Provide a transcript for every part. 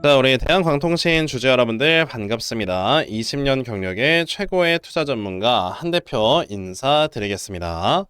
자, 우리 대한광통신 주주 여러분들 반갑습니다. 20년 경력의 최고의 투자 전문가 한 대표 인사드리겠습니다.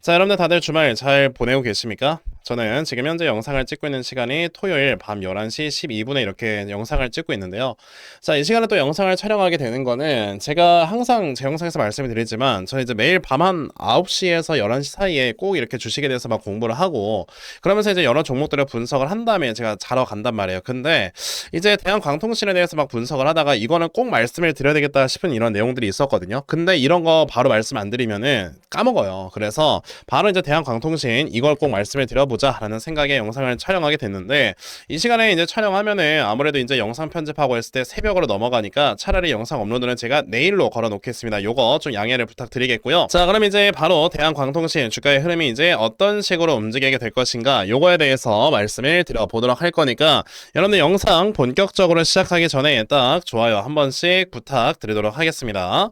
자, 여러분들 다들 주말 잘 보내고 계십니까? 저는 지금 현재 영상을 찍고 있는 시간이 토요일 밤 11시 12분에 이렇게 영상을 찍고 있는데요. 자, 이 시간에 또 영상을 촬영하게 되는 거는 제가 항상 제 영상에서 말씀을 드리지만 저는 이제 매일 밤 한 9시에서 11시 사이에 꼭 이렇게 주식에 대해서 막 공부를 하고 그러면서 이제 여러 종목들을 분석을 한 다음에 제가 자러 간단 말이에요. 근데 이제 대한광통신에 대해서 막 분석을 하다가 이거는 꼭 말씀을 드려야 되겠다 싶은 이런 내용들이 있었거든요. 근데 이런 거 바로 말씀 안 드리면은 까먹어요. 그래서 바로 이제 대한광통신 이걸 꼭 말씀을 드려보 자라는 생각에 영상을 촬영하게 됐는데 이 시간에 이제 촬영하면은 아무래도 이제 영상 편집하고 했을 때 새벽으로 넘어가니까 차라리 영상 업로드는 제가 내일로 걸어 놓겠습니다. 요거 좀 양해를 부탁드리겠고요. 자, 그럼 이제 바로 대한광통신 주가의 흐름이 이제 어떤 식으로 움직이게 될 것인가 요거에 대해서 말씀을 드려보도록 할 거니까 여러분들 영상 본격적으로 시작하기 전에 딱 좋아요 한 번씩 부탁드리도록 하겠습니다.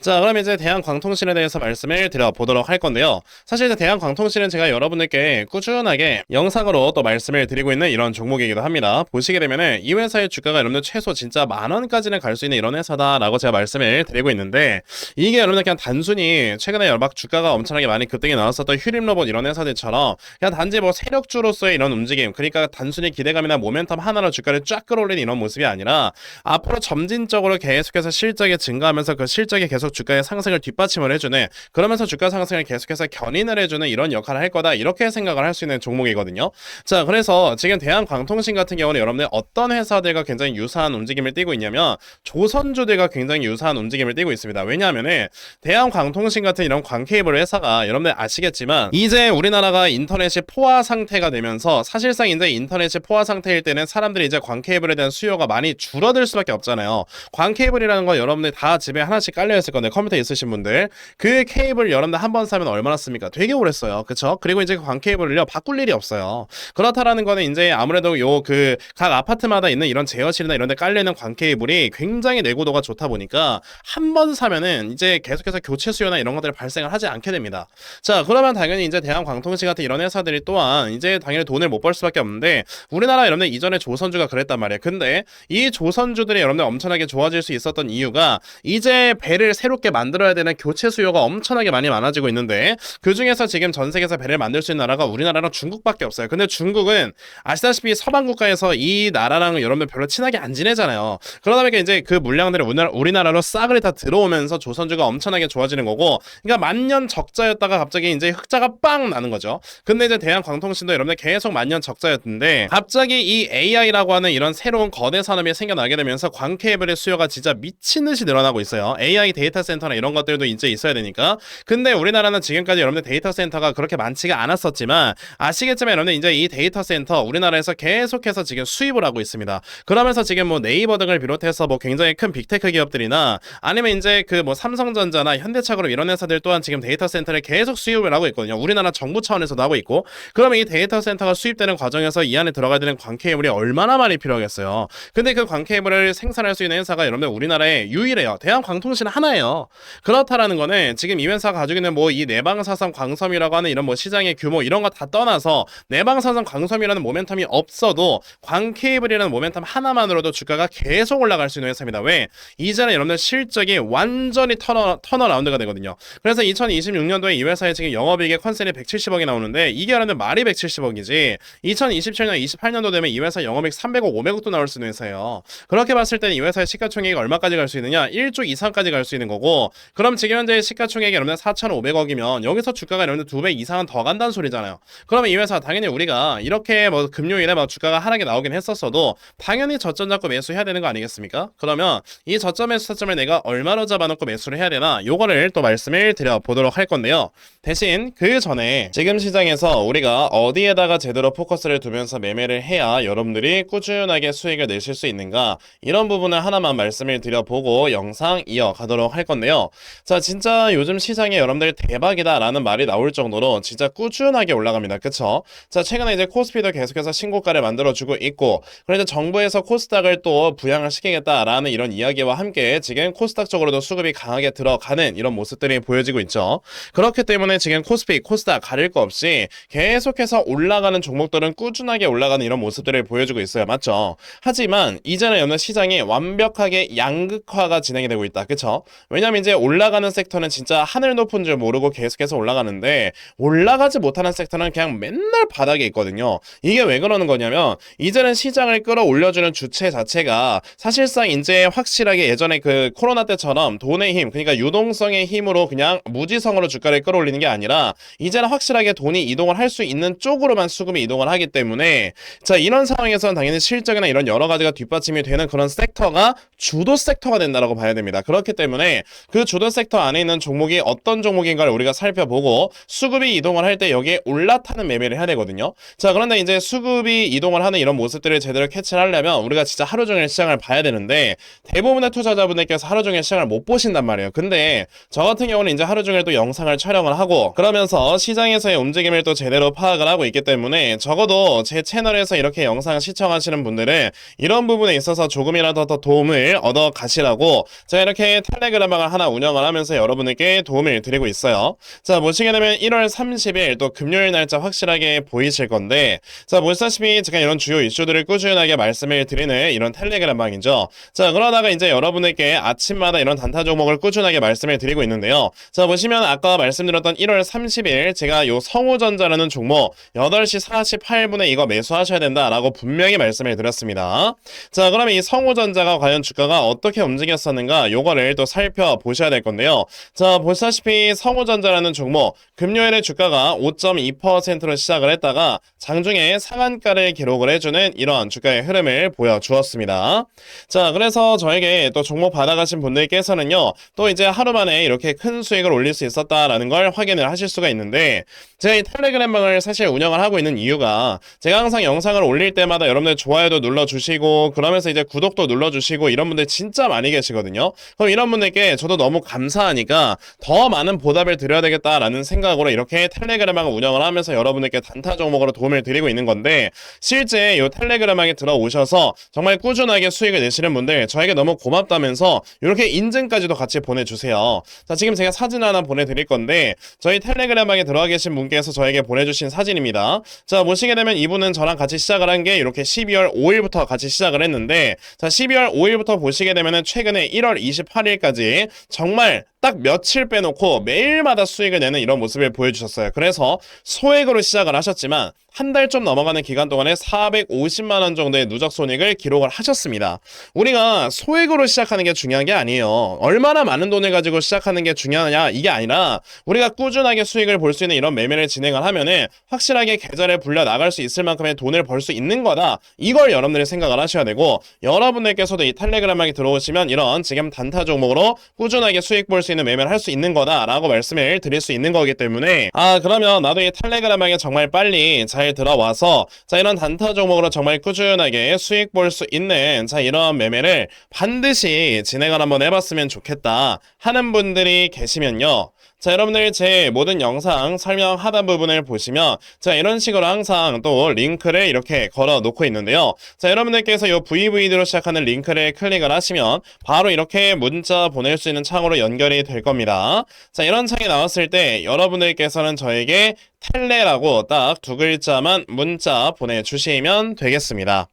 자, 그럼 이제 대한광통신에 대해서 말씀을 드려보도록 할 건데요. 사실 대한광통신은 제가 여러분들께 꾸준 하게 영상으로 또 말씀을 드리고 있는 이런 종목이기도 합니다. 보시게 되면은 이 회사의 주가가 여러분들 최소 진짜 만 원까지는 갈 수 있는 이런 회사다라고 제가 말씀을 드리고 있는데 이게 여러분들 그냥 단순히 최근에 막 주가가 엄청나게 많이 급등이 나왔었던 휴림 로봇 이런 회사들처럼 그냥 단지 뭐 세력주로서의 이런 움직임 그러니까 단순히 기대감이나 모멘텀 하나로 주가를 쫙 끌어올리는 이런 모습이 아니라 앞으로 점진적으로 계속해서 실적이 증가하면서 그 실적이 계속 주가의 상승을 뒷받침을 해주는 그러면서 주가 상승을 계속해서 견인을 해주는 이런 역할을 할 거다 이렇게 생각을 할 수 있는 종목이거든요. 자 그래서 지금 대한광통신 같은 경우는 여러분들 어떤 회사들과 굉장히 유사한 움직임을 띠고 있냐면 조선주들과 굉장히 유사한 움직임을 띠고 있습니다. 왜냐하면은 대한광통신 같은 이런 광케이블 회사가 여러분들 아시겠지만 이제 우리나라가 인터넷이 포화 상태가 되면서 사실상 이제 인터넷이 포화 상태일 때는 사람들이 이제 광케이블에 대한 수요가 많이 줄어들 수밖에 없잖아요. 광케이블이라는 건 여러분들 다 집에 하나씩 깔려 있을 건데 컴퓨터 있으신 분들 그 케이블 여러분들 한 번 사면 얼마나 씁니까? 되게 오래 써요. 그쵸? 그리고 이제 그 광케이블을요 바꿀 일이 없어요. 그렇다라는 거는 이제 아무래도 요 그 각 아파트마다 있는 이런 제어실이나 이런 데 깔려 있는 광케이블이 굉장히 내구도가 좋다 보니까 한 번 사면은 이제 계속해서 교체 수요나 이런 것들이 발생을 하지 않게 됩니다. 자, 그러면 당연히 이제 대한광통신 같은 이런 회사들이 또한 이제 당연히 돈을 못 벌 수밖에 없는데 우리나라 여러분들 이전에 조선주가 그랬단 말이에요. 근데 이 조선주들이 여러분들 엄청나게 좋아질 수 있었던 이유가 이제 배를 새롭게 만들어야 되는 교체 수요가 엄청나게 많이 많아지고 있는데 그 중에서 지금 전 세계에서 배를 만들 수 있는 나라가 우리나라 랑 중국밖에 없어요. 근데 중국은 아시다시피 서방 국가에서 이 나라랑 여러분들 별로 친하게 안 지내잖아요. 그러다 보니까 이제 그 물량들이 우리나라, 우리나라 로 싸그리 다 들어오면서 조선주가 엄청나게 좋아지는 거고 그러니까 만년 적자였다가 갑자기 이제 흑자가 빵 나는 거죠. 근데 이제 대한광통신도 여러분들 계속 만년 적자였는데 갑자기 이 AI라고 하는 이런 새로운 거대 산업이 생겨나게 되면서 광케이블의 수요가 진짜 미친 듯이 늘어나고 있어요. AI 데이터 센터나 이런 것들도 이제 있어야 되니까. 근데 우리나라는 지금까지 여러분들 데이터 센터가 그렇게 많지가 않았었지만 아시겠지만 여러분들 이제 이 데이터 센터 우리나라에서 계속해서 지금 수입을 하고 있습니다. 그러면서 지금 뭐 네이버 등을 비롯해서 뭐 굉장히 큰 빅테크 기업들이나 아니면 이제 그 뭐 삼성전자나 현대차그룹 이런 회사들 또한 지금 데이터 센터를 계속 수입을 하고 있거든요. 우리나라 정부 차원에서도 하고 있고 그러면 이 데이터 센터가 수입되는 과정에서 이 안에 들어가야 되는 광케이블이 얼마나 많이 필요하겠어요. 근데 그 광케이블을 생산할 수 있는 회사가 여러분들 우리나라에 유일해요. 대한광통신 하나예요. 그렇다라는 거는 지금 이 회사가 가지고 있는 뭐 이 내방사선 광섬이라고 하는 이런 뭐 시장의 규모 이런 거 다 떠 나서 내방사선 광섬이라는 모멘텀이 없어도 광케이블이라는 모멘텀 하나만으로도 주가가 계속 올라갈 수 있는 회사입니다. 왜? 이제는 여러분들 실적이 완전히 턴어, 턴어라운드가 되거든요. 그래서 2026년도에 이 회사의 지금 영업이익의 컨센이 170억이 나오는데 이게 여러분들 말이 170억이지 2027년, 28년도 되면 이 회사 영업이익 300억, 500억도 나올 수 있는 회사예요. 그렇게 봤을 때는 이 회사의 시가총액이 얼마까지 갈 수 있느냐? 1조 이상까지 갈 수 있는 거고 그럼 지금 현재 시가총액이 여러분들 4,500억이면 여기서 주가가 여러분들 2배 이상은 더 간다는 소리잖아요. 그러면 이 회사 당연히 우리가 이렇게 뭐 금요일에 막 주가가 하락이 나오긴 했었어도 당연히 저점 잡고 매수해야 되는 거 아니겠습니까? 그러면 이 저점 매수 타점을 내가 얼마로 잡아놓고 매수를 해야 되나 요거를 또 말씀을 드려보도록 할 건데요. 대신 그 전에 지금 시장에서 우리가 어디에다가 제대로 포커스를 두면서 매매를 해야 여러분들이 꾸준하게 수익을 내실 수 있는가 이런 부분을 하나만 말씀을 드려보고 영상 이어가도록 할 건데요. 자 진짜 요즘 시장에 여러분들 대박이다 라는 말이 나올 정도로 진짜 꾸준하게 올라갑니다. 그쵸? 자, 최근에 이제 코스피도 계속해서 신고가를 만들어주고 있고, 그래서 정부에서 코스닥을 또 부양을 시키겠다라는 이런 이야기와 함께 지금 코스닥 쪽으로도 수급이 강하게 들어가는 이런 모습들이 보여지고 있죠. 그렇기 때문에 지금 코스피, 코스닥 가릴 거 없이 계속해서 올라가는 종목들은 꾸준하게 올라가는 이런 모습들을 보여주고 있어요. 맞죠? 하지만 이전에 여는 시장이 완벽하게 양극화가 진행이 되고 있다. 그쵸? 왜냐면 이제 올라가는 섹터는 진짜 하늘 높은 줄 모르고 계속해서 올라가는데 올라가지 못하는 섹터는 그냥 맨날 바닥에 있거든요. 이게 왜 그러는 거냐면 이제는 시장을 끌어올려주는 주체 자체가 사실상 이제 확실하게 예전에 그 코로나 때처럼 돈의 힘, 그러니까 유동성의 힘으로 그냥 무지성으로 주가를 끌어올리는 게 아니라 이제는 확실하게 돈이 이동을 할 수 있는 쪽으로만 수급이 이동을 하기 때문에 자 이런 상황에서는 당연히 실적이나 이런 여러 가지가 뒷받침이 되는 그런 섹터가 주도 섹터가 된다라고 봐야 됩니다. 그렇기 때문에 그 주도 섹터 안에 있는 종목이 어떤 종목인가를 우리가 살펴보고 수급이 이동을 할 때 여기에 올라타는 매매를 해야 되거든요. 자 그런데 이제 수급이 이동을 하는 이런 모습들을 제대로 캐치를 하려면 우리가 진짜 하루 종일 시장을 봐야 되는데 대부분의 투자자분들께서 하루 종일 시장을 못 보신단 말이에요. 근데 저 같은 경우는 이제 하루 종일 또 영상을 촬영을 하고 그러면서 시장에서의 움직임을 또 제대로 파악을 하고 있기 때문에 적어도 제 채널에서 이렇게 영상 시청하시는 분들은 이런 부분에 있어서 조금이라도 더 도움을 얻어 가시라고 제가 이렇게 텔레그램방을 하나 운영을 하면서 여러분에게 도움을 드리고 있어요. 자 보시게 되면 1월 30일 또 금요일 날짜 확실하게 보이실 건데 자 보시다시피 제가 이런 주요 이슈들을 꾸준하게 말씀을 드리는 이런 텔레그램 방이죠. 자 그러다가 이제 여러분에게 아침마다 이런 단타 종목을 꾸준하게 말씀을 드리고 있는데요. 자 보시면 아까 말씀드렸던 1월 30일 제가 요 성우전자라는 종목 8시 48분에 이거 매수하셔야 된다라고 분명히 말씀을 드렸습니다. 자 그러면 이 성우전자가 과연 주가가 어떻게 움직였었는가 요거를 또 살펴보셔야 될 건데요. 자 보시다시피 성우전자라는 종목 금요일에 주가가 5.2%로 시작을 했다가 장중에 상한가를 기록을 해주는 이런 주가의 흐름을 보여주었습니다. 자 그래서 저에게 또 종목 받아가신 분들께서는요 또 이제 하루 만에 이렇게 큰 수익을 올릴 수 있었다라는 걸 확인을 하실 수가 있는데 이 텔레그램방을 사실 운영을 하고 있는 이유가 제가 항상 영상을 올릴 때마다 여러분들 좋아요도 눌러주시고 그러면서 이제 구독도 눌러주시고 이런 분들 진짜 많이 계시거든요. 그럼 이런 분들께 저도 너무 감사하니까 더 많은 보답을 드려야 되겠다라는 생각으로 이렇게 텔레그램방을 운영을 하면서 여러분들께 단타 종목으로 도움을 드리고 있는 건데 실제 이 텔레그램방에 들어오셔서 정말 꾸준하게 수익을 내시는 분들 저에게 너무 고맙다면서 이렇게 인증까지도 같이 보내주세요. 자 지금 제가 사진 하나 보내드릴 건데 저희 텔레그램방에 들어와 계신 분께서 저에게 보내주신 사진입니다. 자 보시게 되면 이분은 저랑 같이 시작을 한 게 이렇게 12월 5일부터 같이 시작을 했는데 자 12월 5일부터 보시게 되면은 최근에 1월 28일까지 정말 딱 며칠 빼놓고 매일마다 수익을 내는 이런 모습을 보여주셨어요. 그래서 소액으로 시작을 하셨지만 한 달 좀 넘어가는 기간 동안에 450만 원 정도의 누적 손익을 기록을 하셨습니다. 우리가 소액으로 시작하는 게 중요한 게 아니에요. 얼마나 많은 돈을 가지고 시작하는 게 중요하냐 이게 아니라 우리가 꾸준하게 수익을 볼 수 있는 이런 매매를 진행을 하면은 확실하게 계좌를 불려 나갈 수 있을 만큼의 돈을 벌 수 있는 거다. 이걸 여러분들이 생각을 하셔야 되고 여러분들께서도 이 텔레그램방에 들어오시면 이런 지금 단타 종목으로 꾸준하게 수익 볼 수 있는 매매를 할 수 있는 거다라고 말씀을 드릴 수 있는 거기 때문에 아 그러면 나도 이 텔레그램방에 정말 빨리 잘 들어와서 자 이런 단타 종목으로 정말 꾸준하게 수익 볼 수 있는 자 이런 매매를 반드시 진행을 한번 해봤으면 좋겠다 하는 분들이 계시면요. 자, 여러분들 제 모든 영상 설명 하단 부분을 보시면 자, 이런 식으로 항상 또 링크를 이렇게 걸어 놓고 있는데요. 자, 여러분들께서 이 VVD로 시작하는 링크를 클릭을 하시면 바로 이렇게 문자 보낼 수 있는 창으로 연결이 될 겁니다. 자, 이런 창이 나왔을 때 여러분들께서는 저에게 텔레라고 딱 두 글자만 문자 보내주시면 되겠습니다.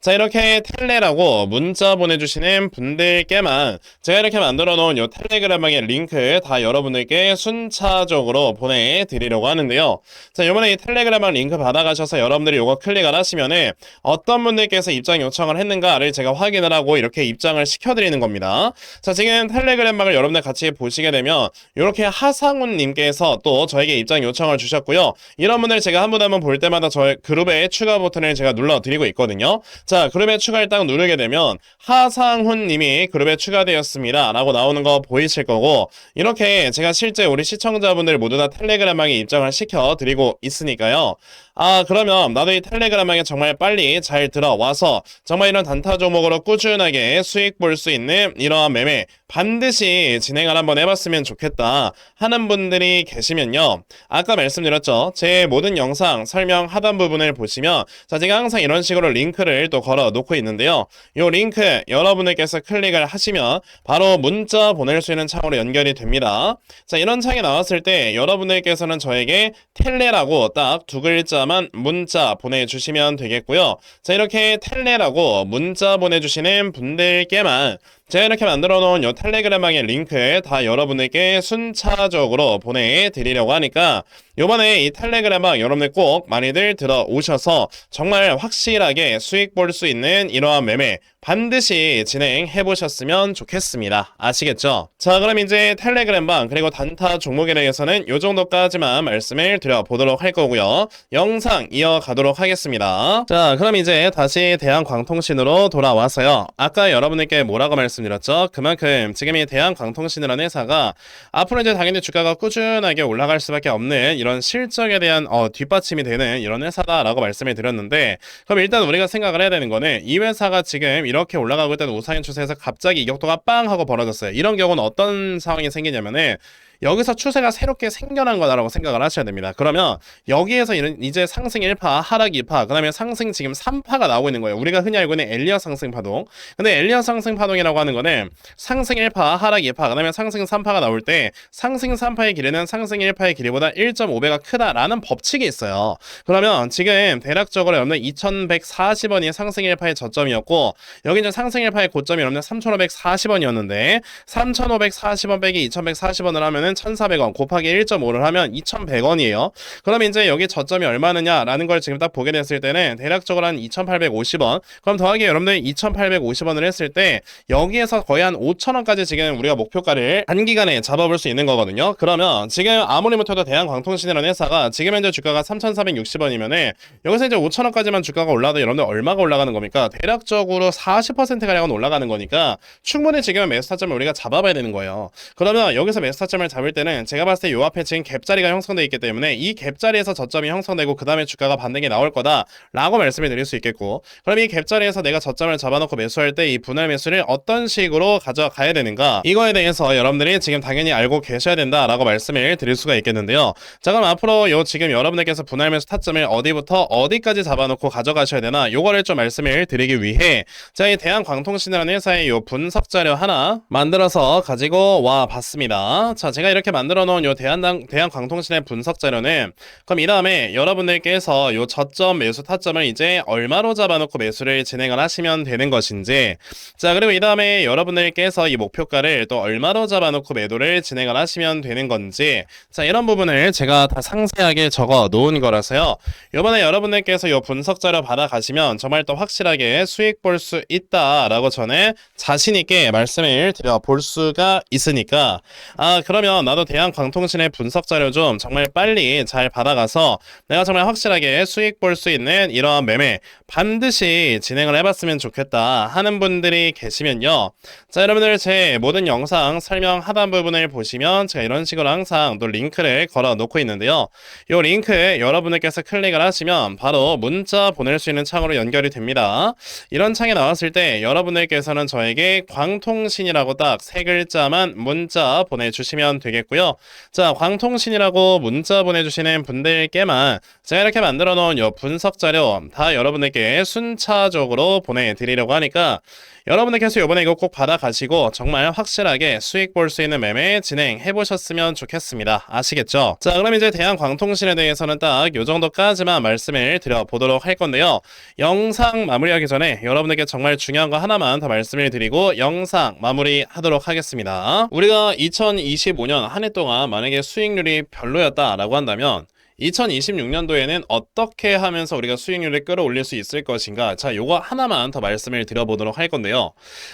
자 이렇게 텔레라고 문자 보내주시는 분들께만 제가 이렇게 만들어 놓은 요 텔레그램방의 링크 다 여러분들께 순차적으로 보내드리려고 하는데요. 자 이번에 이 텔레그램방 링크 받아가셔서 여러분들이 요거 클릭을 하시면은 어떤 분들께서 입장 요청을 했는가를 제가 확인을 하고 이렇게 입장을 시켜드리는 겁니다. 자 지금 텔레그램방을 여러분들 같이 보시게 되면 이렇게 하상훈 님께서 또 저에게 입장 요청을 주셨고요. 이런 분들 제가 한 분 한 분 볼 때마다 저의 그룹의 추가 버튼을 제가 눌러드리고 있거든요 자, 그룹에 추가를 딱 누르게 되면 하상훈 님이 그룹에 추가되었습니다. 라고 나오는 거 보이실 거고 이렇게 제가 실제 우리 시청자분들 모두 다 텔레그램방에 입장을 시켜 드리고 있으니까요. 아, 그러면 나도 이 텔레그램방에 정말 빨리 잘 들어와서 정말 이런 단타 종목으로 꾸준하게 수익 볼 수 있는 이러한 매매 반드시 진행을 한번 해봤으면 좋겠다 하는 분들이 계시면요. 아까 말씀드렸죠. 제 모든 영상 설명 하단 부분을 보시면 자 제가 항상 이런 식으로 링크를 또 걸어 놓고 있는데요. 이 링크 여러분들께서 클릭을 하시면 바로 문자 보낼 수 있는 창으로 연결이 됩니다. 자 이런 창이 나왔을 때 여러분들께서는 저에게 텔레라고 딱 두 글자만 문자 보내주시면 되겠고요. 자 이렇게 텔레라고 문자 보내주시는 분들께만 제가 이렇게 만들어 놓은 요 텔레그램방의 링크 다 여러분에게 순차적으로 보내드리려고 하니까 요번에 이 텔레그램방 여러분들 꼭 많이들 들어오셔서 정말 확실하게 수익 볼 수 있는 이러한 매매 반드시 진행해 보셨으면 좋겠습니다. 아시겠죠? 자, 그럼 이제 텔레그램방 그리고 단타 종목에 대해서는 요 정도까지만 말씀을 드려보도록 할 거고요. 영상 이어가도록 하겠습니다. 자, 그럼 이제 다시 대한광통신으로 돌아와서요. 아까 여러분들께 뭐라고 말씀드렸죠? 그만큼 지금 이 대한광통신이라는 회사가 앞으로 이제 당연히 주가가 꾸준하게 올라갈 수밖에 없는 이런 실적에 대한 어, 뒷받침이 되는 이런 회사다라고 말씀을 드렸는데 그럼 일단 우리가 생각을 해야 되는 거는 이 회사가 지금 이렇게 올라가고 있던 우상향 추세에서 갑자기 이격도가 빵 하고 벌어졌어요. 이런 경우는 어떤 상황이 생기냐면은 여기서 추세가 새롭게 생겨난 거다라고 생각을 하셔야 됩니다. 그러면 여기에서 이제 상승 1파, 하락 2파, 그 다음에 상승 지금 3파가 나오고 있는 거예요. 우리가 흔히 알고 있는 엘리어 상승 파동. 근데 엘리어 상승 파동이라고 하는 거는 상승 1파, 하락 2파, 그 다음에 상승 3파가 나올 때 상승 3파의 길이는 상승 1파의 길이보다 1.5배가 크다라는 법칙이 있어요. 그러면 지금 대략적으로 여러분 2,140원이 상승 1파의 저점이었고 여기 이제 상승 1파의 고점이 여러분 3,540원이었는데 3,540원 빼기 2,140원을 하면은 1,400원 곱하기 1.5를 하면 2,100원이에요. 그럼 이제 여기 저점이 얼마느냐라는 걸 지금 딱 보게 됐을 때는 대략적으로 한 2,850원. 그럼 더하기 여러분들 2,850원을 했을 때 여기에서 거의 한 5,000원까지 지금 우리가 목표가를 단기간에 잡아볼 수 있는 거거든요. 그러면 지금 아무리 못해도 대한광통신이라는 회사가 지금 현재 주가가 3,460원이면은 여기서 이제 5,000원까지만 주가가 올라도 여러분들 얼마가 올라가는 겁니까? 대략적으로 40%가량은 올라가는 거니까 충분히 지금 매수 타점을 우리가 잡아봐야 되는 거예요. 그러면 여기서 매수 타점을 잡을 때는 제가 봤을 때 요 앞에 지금 갭자리가 형성돼 있기 때문에 이 갭자리에서 저점이 형성되고 그 다음에 주가가 반등이 나올 거다라고 말씀을 드릴 수 있겠고 그럼 이 갭자리에서 내가 저점을 잡아놓고 매수할 때 이 분할 매수를 어떤 식으로 가져가야 되는가 이거에 대해서 여러분들이 지금 당연히 알고 계셔야 된다라고 말씀을 드릴 수가 있겠는데요. 자 그럼 앞으로 요 지금 여러분들께서 분할 매수 타점을 어디부터 어디까지 잡아놓고 가져가셔야 되나 요거를 좀 말씀을 드리기 위해 자 이 대한광통신이라는 회사의 요 분석 자료 하나 만들어서 가지고 와 봤습니다. 자 제가 이렇게 만들어 놓은 요 대한당 대한광통신의 분석 자료는 그럼 이 다음에 여러분들께서 요 저점 매수 타점을 이제 얼마로 잡아놓고 매수를 진행을 하시면 되는 것인지 자 그리고 이 다음에 여러분들께서 이 목표가를 또 얼마로 잡아놓고 매도를 진행을 하시면 되는 건지 자 이런 부분을 제가 다 상세하게 적어 놓은 거라서요. 이번에 여러분들께서 요 분석 자료 받아 가시면 정말 또 확실하게 수익 볼 수 있다라고 전에 자신 있게 말씀을 드려 볼 수가 있으니까. 아 그러면 나도 대한광통신의 분석 자료 좀 정말 빨리 잘 받아가서 내가 정말 확실하게 수익 볼 수 있는 이러한 매매 반드시 진행을 해봤으면 좋겠다 하는 분들이 계시면요. 자, 여러분들 제 모든 영상 설명 하단 부분을 보시면 제가 이런 식으로 항상 또 링크를 걸어 놓고 있는데요. 이 링크에 여러분들께서 클릭을 하시면 바로 문자 보낼 수 있는 창으로 연결이 됩니다. 이런 창이 나왔을 때 여러분들께서는 저에게 광통신이라고 딱 세 글자만 문자 보내주시면 되겠고요. 자, 광통신이라고 문자 보내주시는 분들께만 제가 이렇게 만들어 놓은 이 분석 자료 다 여러분들께 순차적으로 보내드리려고 하니까 여러분들께서 이번에 이거 꼭 받아가시고 정말 확실하게 수익 볼 수 있는 매매 진행해 보셨으면 좋겠습니다. 아시겠죠? 자, 그럼 이제 대한광통신에 대해서는 딱 요 정도까지만 말씀을 드려보도록 할 건데요. 영상 마무리하기 전에 여러분들께 정말 중요한 거 하나만 더 말씀을 드리고 영상 마무리하도록 하겠습니다. 우리가 2025년 한 해 동안 만약에 수익률이 별로였다라고 한다면 2026년도에는 어떻게 하면서 우리가 수익률을 끌어올릴 수 있을 것인가? 자, 요거 하나만 더 말씀을 드려보도록 할 건데요.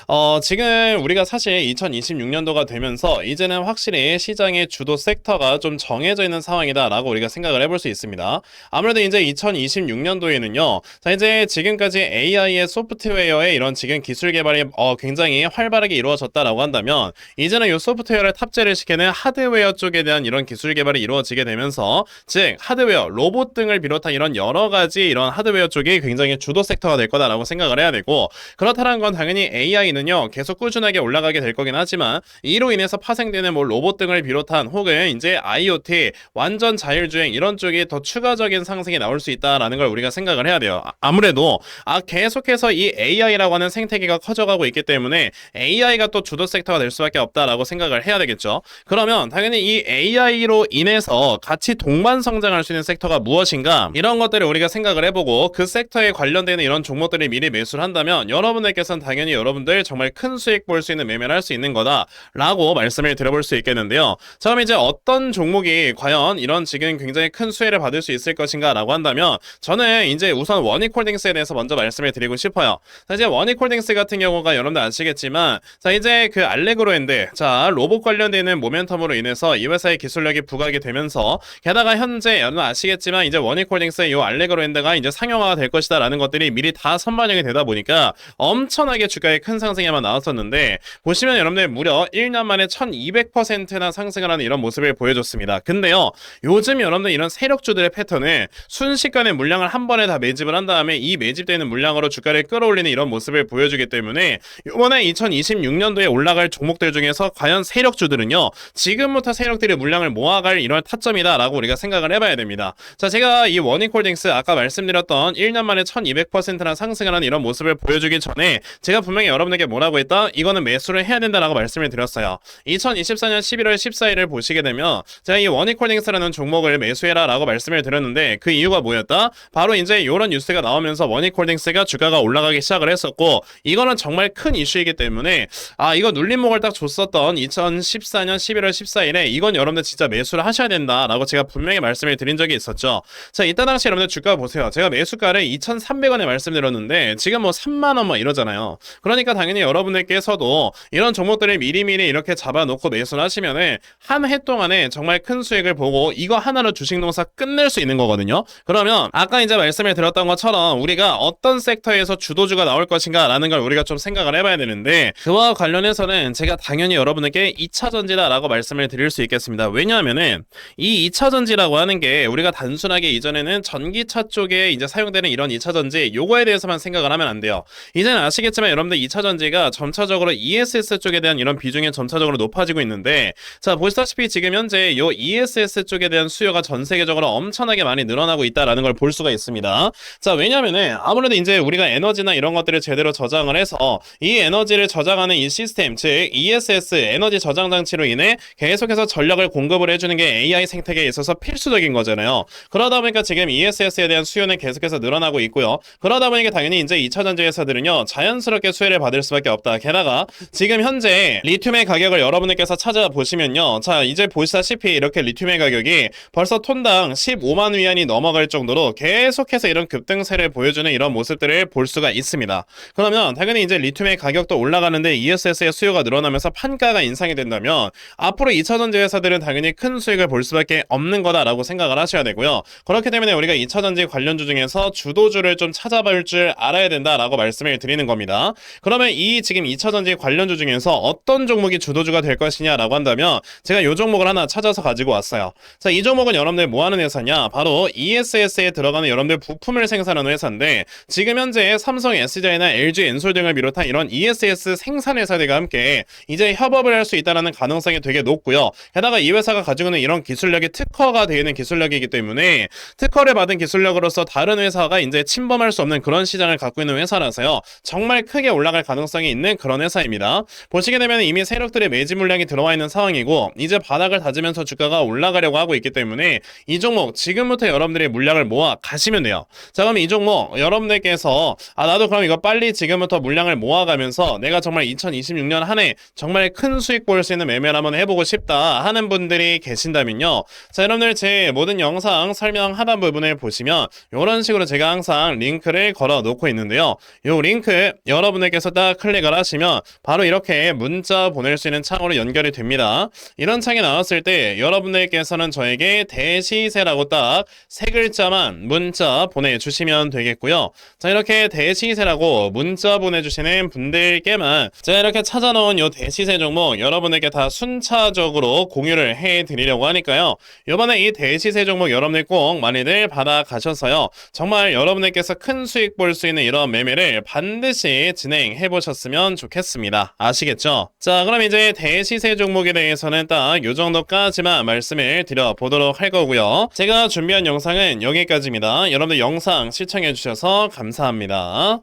어, 지금 우리가 사실 2026년도가 되면서 이제는 확실히 시장의 주도 섹터가 좀 정해져 있는 상황이다 라고 우리가 생각을 해볼 수 있습니다. 아무래도 이제 2026년도에는요. 자, 이제 지금까지 AI의 소프트웨어의 이런 지금 기술 개발이 어, 굉장히 활발하게 이루어졌다라고 한다면 이제는 이 소프트웨어를 탑재를 시키는 하드웨어 쪽에 대한 이런 기술 개발이 이루어지게 되면서 즉 오직 하드웨어, 로봇 등을 비롯한 이런 여러 가지 이런 하드웨어 쪽이 굉장히 주도 섹터가 될 거다라고 생각을 해야 되고 그렇다는 건 당연히 AI는요 계속 꾸준하게 올라가게 될 거긴 하지만 이로 인해서 파생되는 뭐 로봇 등을 비롯한 혹은 이제 IoT 완전 자율주행 이런 쪽이 더 추가적인 상승이 나올 수 있다라는 걸 우리가 생각을 해야 돼요. 아- 아무래도 아 계속해서 이 AI라고 하는 생태계가 커져가고 있기 때문에 AI가 또 주도 섹터가 될 수밖에 없다라고 생각을 해야 되겠죠. 그러면 당연히 이 AI로 인해서 같이 동반 성 장할 수 있는 섹터가 무엇인가 이런 것들을 우리가 생각을 해보고 그 섹터에 관련되는 이런 종목들을 미리 매수를 한다면 여러분들께서는 당연히 여러분들 정말 큰 수익 볼 수 있는 매매를 할 수 있는 거다라고 말씀을 드려볼 수 있겠는데요. 자 그럼 이제 어떤 종목이 과연 이런 지금 굉장히 큰 수혜를 받을 수 있을 것인가라고 한다면 저는 이제 우선 원익홀딩스에 대해서 먼저 말씀을 드리고 싶어요. 자 이제 원익홀딩스 같은 경우가 여러분들 아시겠지만 자 이제 그 알레그로엔드 자 로봇 관련되는 모멘텀으로 인해서 이 회사의 기술력이 부각이 되면서 게다가 현재 여러분 아시겠지만 이제 원익 홀딩스의 이 알레그로엔드가 이제 상용화가 될 것이다라는 것들이 미리 다 선반영이 되다 보니까 엄청나게 주가에 큰 상승에만 나왔었는데 보시면 여러분들 무려 1년 만에 1200%나 상승을 하는 이런 모습을 보여줬습니다. 근데요 요즘 여러분들 이런 세력주들의 패턴은 순식간에 물량을 한 번에 다 매집을 한 다음에 이 매집되는 물량으로 주가를 끌어올리는 이런 모습을 보여주기 때문에 이번에 2026년도에 올라갈 종목들 중에서 과연 세력주들은요 지금부터 세력들이 물량을 모아갈 이런 타점이다라고 우리가 생각을 해 봐야 됩니다. 자 제가 이 원익홀딩스 아까 말씀드렸던 1년 만에 1200%나 상승을 하는 이런 모습을 보여주기 전에 제가 분명히 여러분에게 뭐라고 했다? 이거는 매수를 해야 된다라고 말씀을 드렸어요. 2024년 11월 14일을 보시게 되면 제가 이 원익홀딩스라는 종목을 매수해라 라고 말씀을 드렸는데 그 이유가 뭐였다? 바로 이제 이런 뉴스가 나오면서 원익홀딩스가 주가가 올라가기 시작을 했었고 이거는 정말 큰 이슈이기 때문에 아 이거 눌림목을 딱 줬었던 2014년 11월 14일에 이건 여러분들 진짜 매수를 하셔야 된다라고 제가 분명히 말씀을 드린 적이 있었죠. 자 이때 당시 여러분들 주가 보세요. 제가 매수가를 2,300원에 말씀드렸는데 지금 뭐 3만 원 뭐 이러잖아요. 그러니까 당연히 여러분들께서도 이런 종목들을 미리미리 이렇게 잡아놓고 매수를 하시면은 한 해 동안에 정말 큰 수익을 보고 이거 하나로 주식 농사 끝낼 수 있는 거거든요. 그러면 아까 이제 말씀을 드렸던 것처럼 우리가 어떤 섹터에서 주도주가 나올 것인가라는 걸 우리가 좀 생각을 해봐야 되는데 그와 관련해서는 제가 당연히 여러분에게 2차 전지다라고 말씀을 드릴 수 있겠습니다. 왜냐하면은 이 2차 전지라고 하는 게 우리가 단순하게 이전에는 전기차 쪽에 이제 사용되는 이런 2차 전지 요거에 대해서만 생각을 하면 안 돼요. 이제는 아시겠지만 여러분들 2차 전지가 점차적으로 ESS 쪽에 대한 이런 비중이 점차적으로 높아지고 있는데 자 보시다시피 지금 현재 요 ESS 쪽에 대한 수요가 전 세계적으로 엄청나게 많이 늘어나고 있다라는 걸 볼 수가 있습니다. 자 왜냐면은 아무래도 이제 우리가 에너지나 이런 것들을 제대로 저장을 해서 이 에너지를 저장하는 이 시스템 즉 ESS 에너지 저장 장치로 인해 계속해서 전력을 공급을 해주는 게 AI 생태계에 있어서 필수적인 거잖아요. 그러다 보니까 지금 ESS에 대한 수요는 계속해서 늘어나고 있고요. 그러다 보니까 당연히 이제 2차 전지 회사들은요 자연스럽게 수혜를 받을 수밖에 없다. 게다가 지금 현재 리튬의 가격을 여러분들께서 찾아보시면요. 자 이제 보시다시피 이렇게 리튬의 가격이 벌써 톤당 15만 위안이 넘어갈 정도로 계속해서 이런 급등세를 보여주는 이런 모습들을 볼 수가 있습니다. 그러면 당연히 이제 리튬의 가격도 올라가는데 ESS의 수요가 늘어나면서 판가가 인상이 된다면 앞으로 2차 전지 회사들은 당연히 큰 수익을 볼 수밖에 없는 거다라고 생각 을 하셔야 되고요. 그렇기 때문에 우리가 2차 전지 관련주 중에서 주도주를 좀 찾아볼 줄 알아야 된다라고 말씀을 드리는 겁니다. 그러면 이 지금 2차 전지 관련주 중에서 어떤 종목이 주도주가 될 것이냐라고 한다면 제가 이 종목을 하나 찾아서 가지고 왔어요. 자, 이 종목은 여러분들 뭐 하는 회사냐? 바로 ESS에 들어가는 여러분들 부품을 생산하는 회사인데 지금 현재 삼성 SDI나 LG 엔솔 등을 비롯한 이런 ESS 생산 회사들과 함께 이제 협업을 할 수 있다는 가능성이 되게 높고요. 게다가 이 회사가 가지고 있는 이런 기술력이 특허가 되어 있는 기술력이기 때문에 특허를 받은 기술력으로서 다른 회사가 이제 침범할 수 없는 그런 시장을 갖고 있는 회사라서요. 정말 크게 올라갈 가능성이 있는 그런 회사입니다. 보시게 되면 이미 세력들의 매집 물량이 들어와 있는 상황이고 이제 바닥을 다지면서 주가가 올라가려고 하고 있기 때문에 이 종목 지금부터 여러분들의 물량을 모아 가시면 돼요. 자 그럼 이 종목 여러분들께서 아 나도 그럼 이거 빨리 지금부터 물량을 모아가면서 내가 정말 2026년 한 해 정말 큰 수익 볼 수 있는 매매를 한번 해보고 싶다 하는 분들이 계신다면요. 자 여러분들 제 모든 영상 설명 하단 부분을 보시면 이런 식으로 제가 항상 링크를 걸어 놓고 있는데요. 이 링크 여러분들께서 딱 클릭을 하시면 바로 이렇게 문자 보낼 수 있는 창으로 연결이 됩니다. 이런 창이 나왔을 때 여러분들께서는 저에게 대시세라고 딱 세 글자만 문자 보내주시면 되겠고요. 자 이렇게 대시세라고 문자 보내주시는 분들께만 제가 이렇게 찾아놓은 요 대시세 종목 여러분에게 다 순차적으로 공유를 해드리려고 하니까요. 이번에 이 대 시세 종목 여러분들 꼭 많이들 받아가셔서요. 정말 여러분들께서 큰 수익 볼 수 있는 이런 매매를 반드시 진행해 보셨으면 좋겠습니다. 아시겠죠? 자, 그럼 이제 대시세 종목에 대해서는 딱 요 정도까지만 말씀을 드려보도록 할 거고요. 제가 준비한 영상은 여기까지입니다. 여러분들 영상 시청해 주셔서 감사합니다.